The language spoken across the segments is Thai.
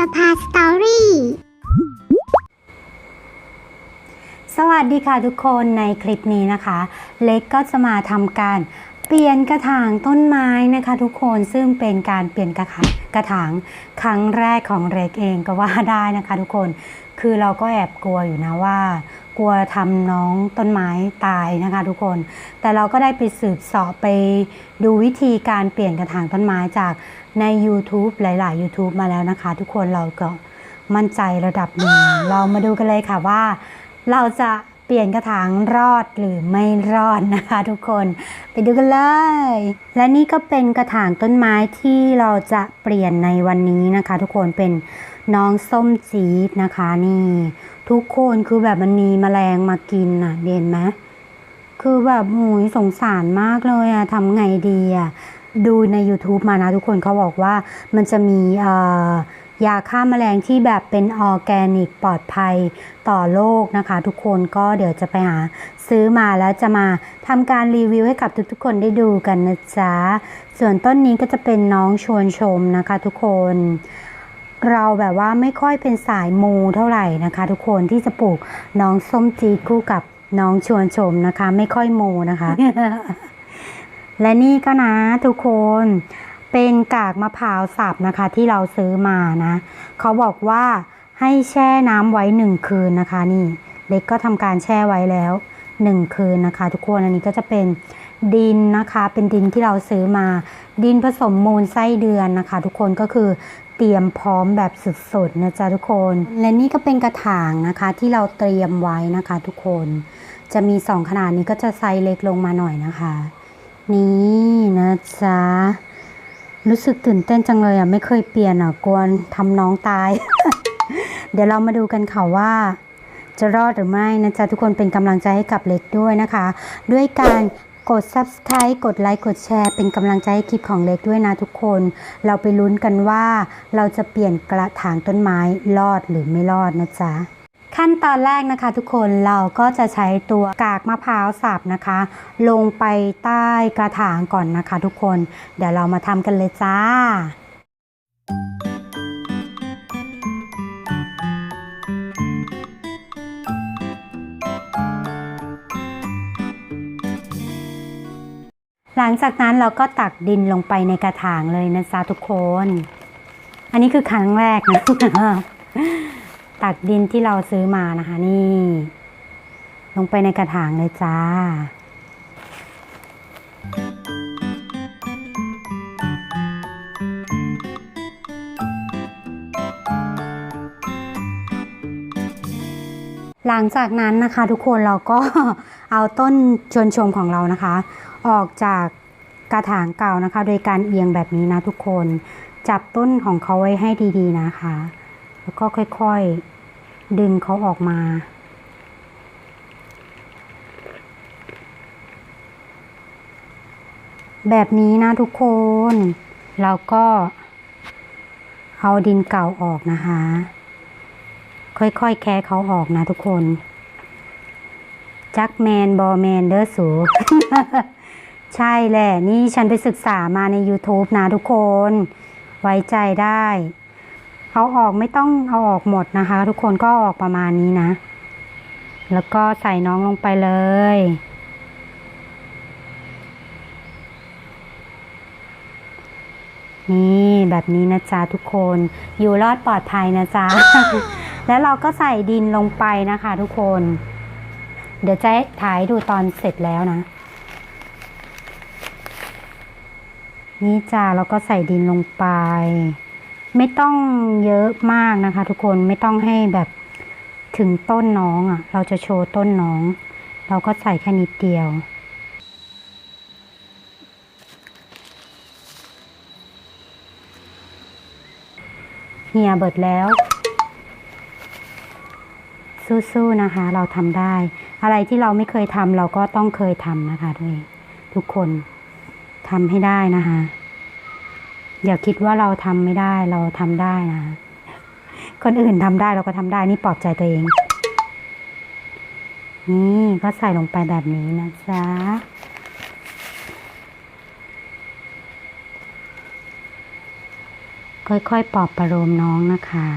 ประภาสตอรี่สวัสดีค่ะทุกคนในคลิปนี้นะคะ เล็กก็จะมาทำการเปลี่ยนกระถางต้นไม้นะคะ ทุกคนซึ่งเป็นการเปลี่ยนกระถางกระถางครั้งแรกของเล็กเองก็ว่าได้นะคะ ทุกคนคือเราก็แอบกลัวอยู่นะว่า กลัวทำน้องต้นไม้ตายนะคะ ทุกคนแต่เราก็ได้ไปสืบสอบไปดูวิธีการเปลี่ยนกระถางต้นไม้จาก ใน YouTube หลาย ๆ YouTube มาแล้วนะคะ ทุกคนเราก็มั่นใจระดับหนึ่งเรามาดูกันเลยค่ะว่า เราจะเปลี่ยนกระถางรอดหรือไม่รอดนะคะทุกคนไปดูกันเลย และนี่ก็เป็นกระถางต้นไม้ที่เราจะเปลี่ยนในวันนี้นะคะ ทุกคนเป็นน้องส้มจี๊ดนะคะนี่ ทุกคนคือแบบมันมีแมลงมากินอะเด่นไหมคือแบบโอ้ยสงสารมากเลยอะทำไงดีอะ ดูใน YouTube มานะทุกคนเขาบอกว่ามันจะมียาฆ่าแมลงที่แบบเป็นออร์แกนิกปลอดภัยต่อโลกนะคะ ทุกคนก็เดี๋ยวจะไปหาซื้อมาแล้วจะมาทำการรีวิวให้กับทุกๆ คนได้ดูกันนะจ๊ะ ส่วนต้นนี้ก็จะเป็นน้องชวนชมนะคะทุกคนเราแบบว่าไม่ค่อยเป็นสายมูเท่าไหร่นะคะ ทุกคนที่จะปลูกน้องส้มจีคู่กับน้องชวนชมนะคะ ไม่ค่อยมูนะคะ และนี่ก็นะทุกคนเป็นกากมะพร้าวสับนะคะ ที่เราซื้อมานะ เขาบอกว่าให้แช่น้ำไว้หนึ่งคืนนะคะ นี่เล็กก็ทำการแช่ไว้แล้วหนึ่งคืนนะคะ ทุกคนอันนี้ก็จะเป็นดินนะคะ เป็นดินที่เราซื้อมา ดินผสมมูลไส้เดือนนะคะ ทุกคนก็คือเตรียมพร้อมแบบสุดๆนะจ๊ะทุกคน และนี่ก็เป็นกระถางนะคะ ที่เราเตรียมไว้นะคะ ทุกคน จะมีสองขนาดนี้ก็จะไซส์เล็กลงมาหน่อยนะคะ นี่นะจ๊ะ รู้สึกตื่นเต้นจังเลยอะ ไม่เคยเปลี่ยนอะกลัวทำน้องตาย เดี๋ยวเรามาดูกันค่ะว่า จะรอดหรือไม่นะจ๊ะ ทุกคนเป็นกำลังใจให้กับเล็กด้วยนะคะ ด้วยการกด subscribe กดไลค์ กดแชร์ เป็นกำลังใจให้คลิปของเล็กด้วยนะทุกคน เราไปลุ้นกันว่า เราจะเปลี่ยนกระถางต้นไม้รอดหรือไม่รอดนะจ๊ะ ขั้นตอนแรกนะคะทุกคนเราก็จะใช้ตัวกากมะพร้าวสับนะคะ ลงไปใต้กระถางก่อนนะคะทุกคน เดี๋ยวเรามาทำกันเลยจ้าหลังจากนั้นเราก็ตักดินลงไปในกระถางเลยนะจ๊ะทุกคน อันนี้คือครั้งแรกนะ ตักดินที่เราซื้อมานะคะนี่ ลงไปในกระถางเลยจ้า หลังจากนั้นนะคะทุกคนเราก็เอาต้นชวนชมของเรานะคะ ออกจากกระถางเก่านะคะ โดยการเอียงแบบนี้นะทุกคน จับต้นของเขาไว้ให้ดีๆนะคะ แล้วก็ค่อยๆ ดึงเขาออกมา แบบนี้นะทุกคน เราก็เอาดินเก่าออกนะคะ ค่อยๆ แคะเขาออกนะทุกคน จักแมนบอแมนเดอร์สูใช่แหละ นี่ฉันไปศึกษามาใน YouTube นะทุกคน ไว้ใจได้ เอาออกไม่ต้องเอาออกหมดนะคะ ทุกคนก็ออกประมาณนี้นะ แล้วก็ใส่น้องลงไปเลย นี่แบบนี้นะจ๊ะทุกคนอยู่รอดปลอดภัยนะจ๊ะ แล้วเราก็ใส่ดินลงไปนะคะทุกคน เดี๋ยวจะถ่ายดูตอนเสร็จแล้วนะ นี่จ้าเราก็ใส่ดินลงไป ไม่ต้องเยอะมากนะคะ ทุกคนไม่ต้องให้แบบถึงต้นน้องอะ่ะ เราจะโชว์ต้นน้อง เราก็ใส่แค่นิดเดียวเหี่ยเบิดแล้ว สู้ๆนะคะ เราทำได้ อะไรที่เราไม่เคยทำเราก็ต้องเคยทำนะคะด้วยทุกคนทำให้ได้นะคะ อย่าคิดว่าเราทำไม่ได้เราทำได้นะ คนอื่นทำได้เราก็ทำได้นี่ปลอบใจตัวเอง นี่ก็ใส่ลงไปแบบนี้นะจ๊ะค่อยๆปลอบประโลมน้องนะคะ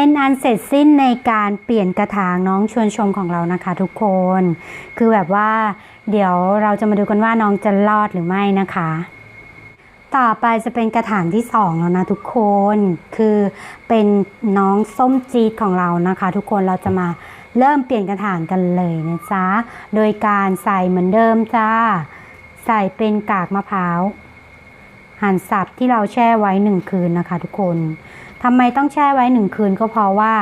เป็นอันเสร็จสิ้นในการเปลี่ยนกระถางน้องชวนชมของเรานะคะ ทุกคน คือแบบว่า เดี๋ยวเราจะมาดูกันว่าน้องจะรอดหรือไม่นะคะ ต่อไปจะเป็นกระถางที่สองแล้วนะทุกคน คือเป็นน้องส้มจีดของเรานะคะ ทุกคนเราจะมาเริ่มเปลี่ยนกระถางกันเลยนะจ๊ะ โดยการใส่เหมือนเดิมจ้า ใส่เป็นกากมะพร้าว หั่นสับที่เราแช่ไว้หนึ่งคืนนะคะ ทุกคนทำไมต้องแช่ไว้หนึ่งคืนก็เพราะว่า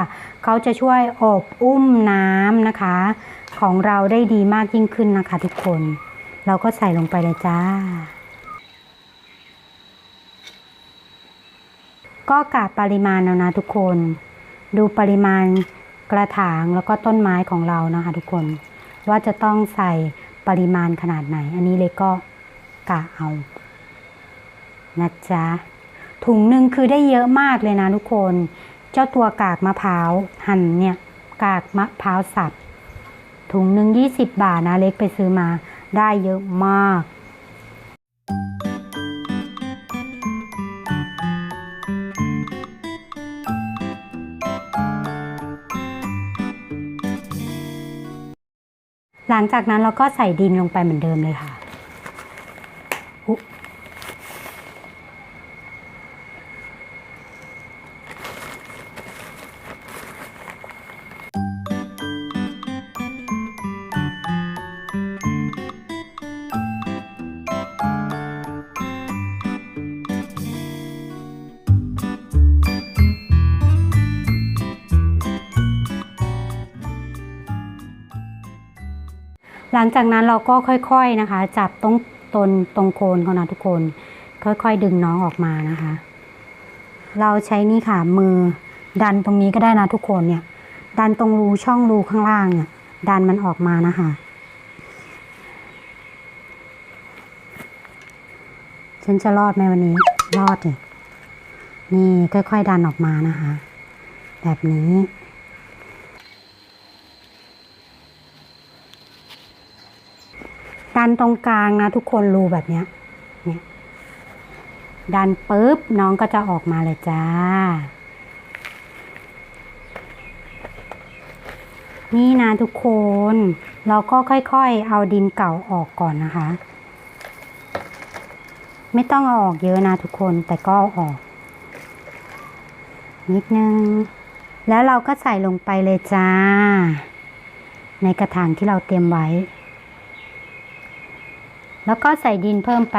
เขาจะช่วยอบอุ้มน้ำนะคะ ของเราได้ดีมากยิ่งขึ้นนะคะ ทุกคน เราก็ใส่ลงไปเลยจ้า ก็กะปริมาณแล้วนะทุกคน ดูปริมาณกระถางแล้วก็ต้นไม้ของเรานะคะ ทุกคน ว่าจะต้องใส่ปริมาณขนาดไหน อันนี้เลยก็กะเอา นะจ๊ะ ถุงหนึ่งคือได้เยอะมากเลยนะทุกคน เจ้าตัวกากมะพร้าวหั่นเนี่ย กากมะพร้าวสับ ถุงหนึ่งยี่สิบบาทนะเล็กไปซื้อมา ได้เยอะมากหลังจากนั้นเราก็ใส่ดินลงไปเหมือนเดิมเลยค่ะ หลังจากนั้นเราก็ค่อยๆนะคะ จับตรงตนตรงโคนเขานะทุกคน ค่อยๆ ดึงน้องออกมานะคะ เราใช้นี่ค่ะมือดันตรงนี้ก็ได้นะทุกคนเนี่ย ดันตรงรูช่องรูข้างล่างเนี่ยดันมันออกมานะคะฉันจะรอดไหมวันนี้ รอดเลยนี่ค่อยๆดันออกมานะคะ แบบนี้ นตรงกลางนะทุกคนรูแบบเนี้ยเนี่ยดันปุ๊บน้องก็จะออกมาเลยจ้า นี่นะทุกคน เราก็ค่อยๆ เอาดินเก่าออกก่อนนะคะ ไม่ต้องเอาออกเยอะนะทุกคนแต่ก็ออก นิดนึง แล้วเราก็ใส่ลงไปเลยจ้า ในกระถางที่เราเตรียมไว้ แล้วก็ใส่ดินเพิ่มไป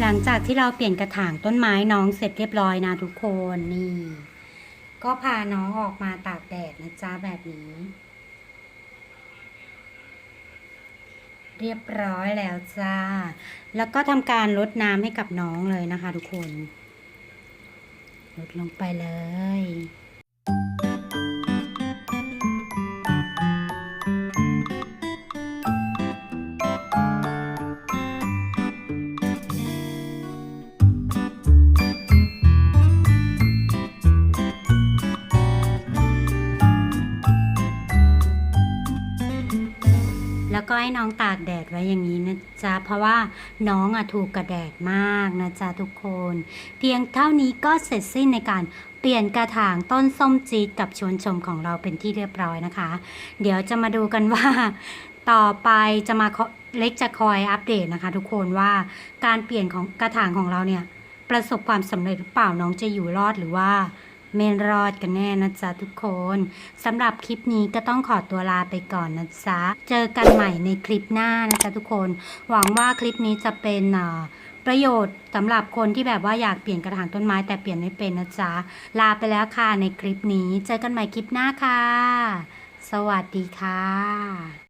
หลังจากที่เราเปลี่ยนกระถางต้นไม้น้องเสร็จเรียบร้อยนะทุกคนนี่ ก็พาน้องออกมาตากแดดนะจ๊ะแบบนี้ เรียบร้อยแล้วจ้า แล้วก็ทำการลดน้ำให้กับน้องเลยนะคะทุกคน ลดลงไปเลย ให้น้องตากแดดไว้อย่างนี้นะจ๊ะ เพราะว่าน้องอะถูกกระแดดมากนะจ๊ะทุกคน เพียงเท่านี้ก็เสร็จสิ้นในการเปลี่ยนกระถางต้นส้มจีดกับชวนชมของเราเป็นที่เรียบร้อยนะคะ เดี๋ยวจะมาดูกันว่า ต่อไปจะมาเล็กจะคอยอัปเดตนะคะ ทุกคนว่าการเปลี่ยนของกระถางของเราเนี่ยประสบความสำเร็จหรือเปล่าน้องจะอยู่รอดหรือว่า ไม่รอดกันแน่นะจ๊ะทุกคนสำหรับคลิปนี้ก็ต้องขอตัวลาไปก่อนนะจ๊ะเจอกันใหม่ในคลิปหน้านะจ๊ะทุกคน หวังว่าคลิปนี้จะเป็นอ่อประโยชน์สำหรับคนที่แบบว่าอยากเปลี่ยนกระถางต้นไม้แต่เปลี่ยนไม่เป็นนะจ๊ะลาไปแล้วค่ะในคลิปนี้ เจอกันใหม่คลิปหน้าค่ะ สวัสดีค่ะ